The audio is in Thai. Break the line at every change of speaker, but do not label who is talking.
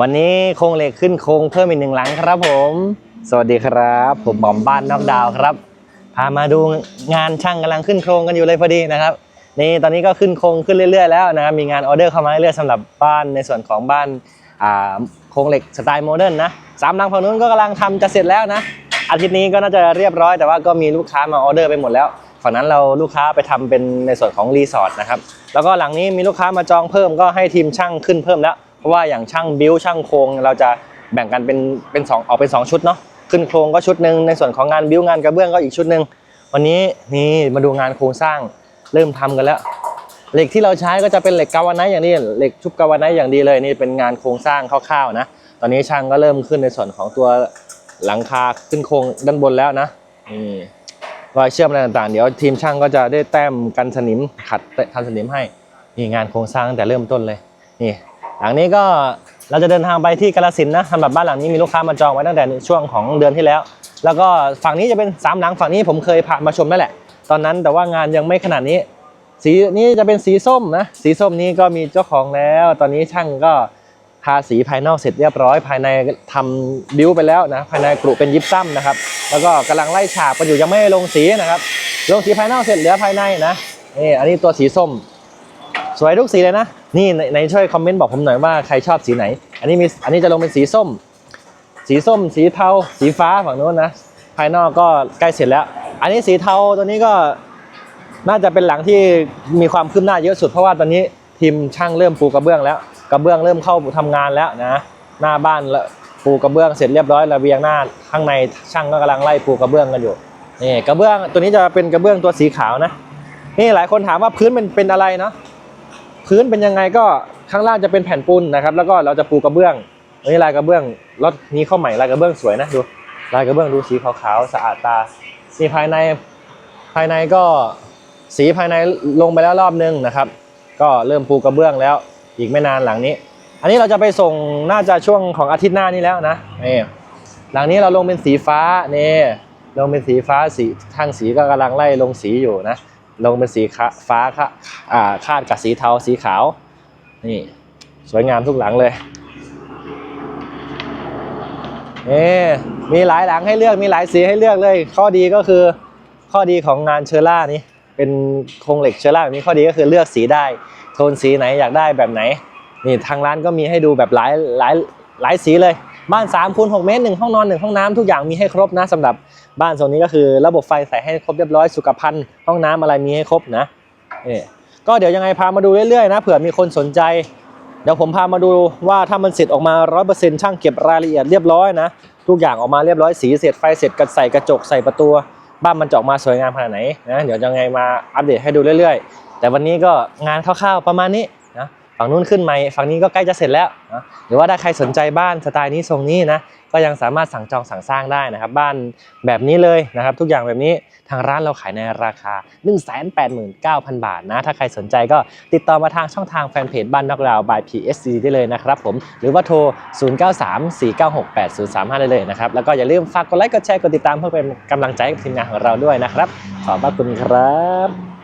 วันนี้โครงเหล็กขึ้นโครงเพิ่มอีกหนึ่งหลังครับผม สวัสดีครับ ผมบอมบ้านนอกดาวครับ พามาดูงานช่างกำลังขึ้นโครงกันอยู่เลยพอดีนะครับ นี่ตอนนี้ก็ขึ้นโครงขึ้นเรื่อย ๆ แล้วนะครับ มีงานออเดอร์เข้ามาเรื่อยๆสำหรับบ้านในส่วนของบ้านโครงเหล็กสไตล์โมเดิร์นนะสามหลังฝั่งนู้นก็กำลังทำจะเสร็จแล้วนะ อาทิตย์นี้ก็น่าจะเรียบร้อย แต่ว่าก็มีลูกค้ามาออเดอร์ไปหมดแล้วฝั่งนั้นเราลูกค้าไปทำเป็นในส่วนของรีสอร์ทนะครับ แล้วก็หลังนี้มีลูกค้ามาจองเพิ่มก็ให้ทีมช่างขึ้นเพิ่มแล้ว ราะว่าอย่างช่างบิวช่างโครงเราจะแบ่งกันเป็นเป็นสองออกเป็นสองชุดเนาะขึ้นโครงก็ชุดหนึ่งในส่วนของงานบิวงานกระเบื้องก็อีกชุดหนึ่งวันนี้นี่มาดูงานโครงสร้างเริ่มทำกันแล้ว เหล็กที่เราใช้ก็จะเป็นเหล็กกาวาไนท์อย่างนี้เหล็กชุบกาวาไนท์อย่างดีเลยนี่เป็นงานโครงสร้างคร่าวๆนะ ตอนนี้ช่างก็เริ่มขึ้นในส่วนของตัวหลังคาขึ้นโครงด้านบนแล้วนะนี่รอยเชื่อมอะไรต่างๆ เดี๋ยวทีมช่างก็จะได้แต้มกันสนิมขัดกันสนิมให้นี่งานโครงสร้างตั้งแต่เริ่มต้นเลยนี่ หลังนี้ก็เราจะเดินทางไปที่กาฬสินนะสำหรับบ้านหลังนี้มีลูกค้ามาจองไว้ตั้งแต่ช่วงของเดือนที่แล้ว แล้วก็ฝั่งนี้จะเป็นสามหลังฝั่งนี้ผมเคยพามาชมนั่นแหละ ตอนนั้นแต่ว่างานยังไม่ขนาดนี้ สีนี้จะเป็นสีส้มนะ สีส้มนี้ก็มีเจ้าของแล้ว ตอนนี้ช่างก็ทาสีภายนอกเสร็จเรียบร้อย ภายในทำบิวไปแล้วนะ ภายในกรุเป็นยิปซัมนะครับ แล้วก็กำลังไล่ฉาบกันอยู่ยังไม่ลงสีนะครับ ลงสีภายนอกเสร็จเหลือภายในนะนี่อันนี้ตัวสีส้ม สวยทุกสีเลยนะ นี่ในช่วยคอมเมนต์บอกผมหน่อยว่าใครชอบสีไหน อันนี้มีอันนี้จะลงเป็นสีส้ม สีส้ม สีเทา สีฟ้าฝั่งโน้นนะ ภายนอกก็ใกล้เสร็จแล้ว อันนี้สีเทาตัวนี้ก็น่าจะเป็นหลังที่มีความคืบหน้าเยอะสุดเพราะว่าตอนนี้ทีมช่างเริ่มปูกระเบื้องแล้ว กระเบื้องเริ่มเข้าทำงานแล้วนะ หน้าบ้านละปูกระเบื้องเสร็จเรียบร้อยระเบียงหน้าข้างในช่างก็กำลังไล่ปูกระเบื้องกันอยู่นี่กระเบื้องตัวนี้จะเป็นกระเบื้องตัวสีขาวนะนี่หลายคนถามว่าพื้นเป็นเป็นอะไรเนาะ พื้นเป็นยังไงก็ข้างล่างจะเป็นแผ่นปูนนะครับ แล้วก็เราจะปูกระเบื้องนนี้ลายกระเบื้องรถนี้เข้าใหม่ลายกระเบื้องสวยนะดูลายกระเบื้องดูสีขาวๆสะอาดตานี่ภายในภายในก็สีภายในลงไปแล้วรอบนึงนะครับ ก็เริ่มปูกระเบื้องแล้วอีกไม่นานหลังนี้ อันนี้เราจะไปส่งน่าจะช่วงของอาทิตย์หน้านี้แล้วนะนี่หลังนี้เราลงเป็นสีฟ้านี่ลงเป็นสีฟ้าสีทางสีก็กำลังไล่ลงสีอยู่นะ ลงเป็นสีฟ้าค่ะอ่าคาดกับสีเทาสีขาวนี่สวยงามทุกหลังเลยนี่มีหลายหลังให้เลือกมีหลายสีให้เลือกเลย ข้อดีก็คือข้อดีของงานเชอร่านี้เป็นโครงเหล็กเชอร่าแบบนี้ข้อดีก็คือเลือกสีได้ โทนสีไหนอยากได้แบบไหนนี่ทางร้านก็มีให้ดูแบบหลายหลายหลายสีเลย บ้าน3คูณ6เมตรหนึ่งห้องนอนหนึ่งห้องน้ำทุกอย่างมีให้ครบนะสำหรับบ้านโซนนี้ก็คือ ระบบไฟใส่ให้ครบเรียบร้อยสุขภัณฑ์ห้องน้ำอะไรมีให้ครบนะนี่ก็เดี๋ยวยังไงพามาดูเรื่อยๆนะเผื่อมีคนสนใจ เดี๋ยวผมพามาดูว่าถ้ามันเสร็จออกมา 100%ช่างเก็บรายละเอียดเรียบร้อยนะทุกอย่างออกมาเรียบร้อยสีเสร็จไฟเสร็จกระใส่กระจกใส่ประตูบ้านมันจะออกมาสวยงามขนาดไหนนะเดี๋ยวยังไงมาอัปเดตให้ดูเรื่อย ๆ แต่วันนี้ก็งานคร่าวๆประมาณนี้นะ ฝั่งนู้นขึ้นใหม่ฝั่งนี้ก็ใกล้จะเสร็จแล้วนะหรือว่าถ้าใครสนใจบ้านสไตล์นี้ทรงนี้นะก็ยังสามารถสั่งจองสั่งสร้างได้นะครับ บ้านแบบนี้เลยนะครับ ทุกอย่างแบบนี้ทางร้านเราขายในราคา 189,000 บาทนะถ้าใครสนใจก็ติดต่อมาทางช่องทางแฟนเพจบ้านนอกดาว by PSC ได้เลยนะครับผมหรือว่าโทร 0934968035 ได้เลยนะครับแล้วก็อย่าลืมฝากกดไลค์กดแชร์กดติดตามเพื่อเป็นกำลังใจให้กับทีมงานของเราด้วยนะครับ ขอบพระคุณครับ